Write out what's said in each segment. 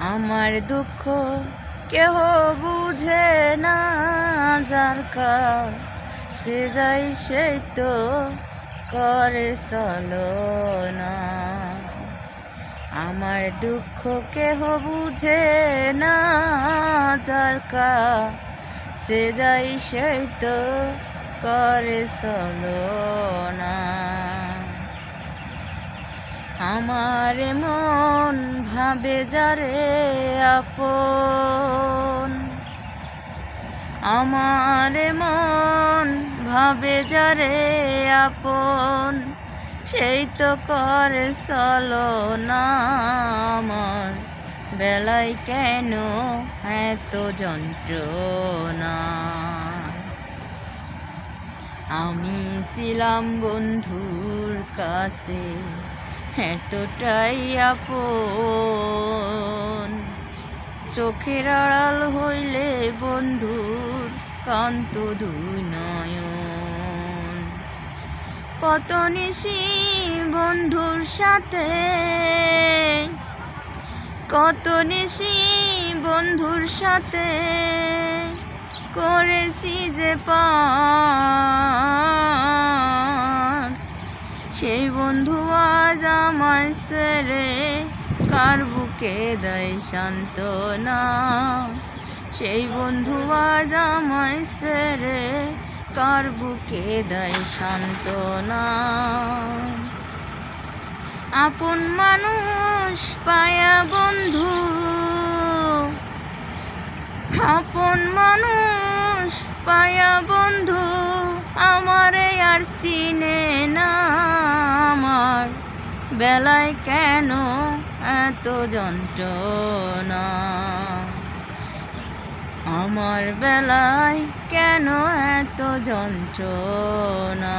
আমার দুঃখ কেহ বুঝে না, যার সে যাই সেই তো করে চলো না। আমার দুঃখ কেহ বুঝে না, যার সে যাই সেই তো করে চলো না। আমার মন ভাবে যারে আপন। আমার মন ভাবে যারে আপন, সেই তো করে চলো না আমার। বেলায় কেন এত যন্ত্রণা? আমি ছিলাম বন্ধুর কাছে এতটাই আপন। চোখের আড়াল হইলে বন্ধুর কান্ত দুই নয়ন। কত নিশি বন্ধুর সাথে, কত নিশি বন্ধুর সাথে করেছি যে পার সেই বন্ধু আজ আমায় সেরে কার বুকে দেয় সান্ত্বনা? সেই বন্ধু আজ আমায় সেরে কার বুকে দেয় সান্ত্বনা? আপন মানুষ পায়া বন্ধু, আপন মানুষ পায়া বন্ধু, আমারে আর চিনে আমার বেলায় কেন এত যন্ত্রণা? আমার বেলায় কেন এত যন্ত্রণা?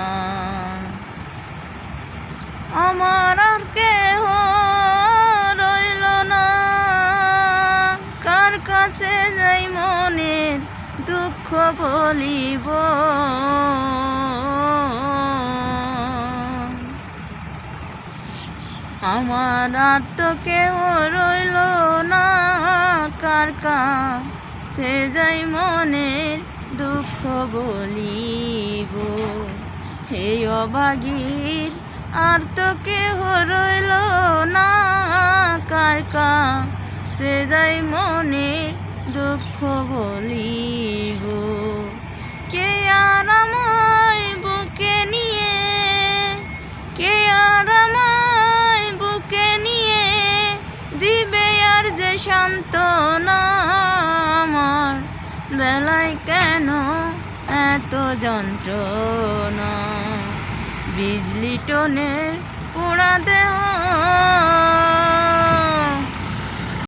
আমার আর কেহ রইল না। কার কাছে যাই মনের দুঃখ বলিব? আমার আর তো কেউ রইল না। কার সে যাই মনের দুঃখ বলিব। হে অভাগীর, আর তো কেহ রইল না। কার সে যাই মনের দুঃখ বলিব। বেলায় কেন এত যন্ত্রণা? বিজলি টোনের পোড়া দেহ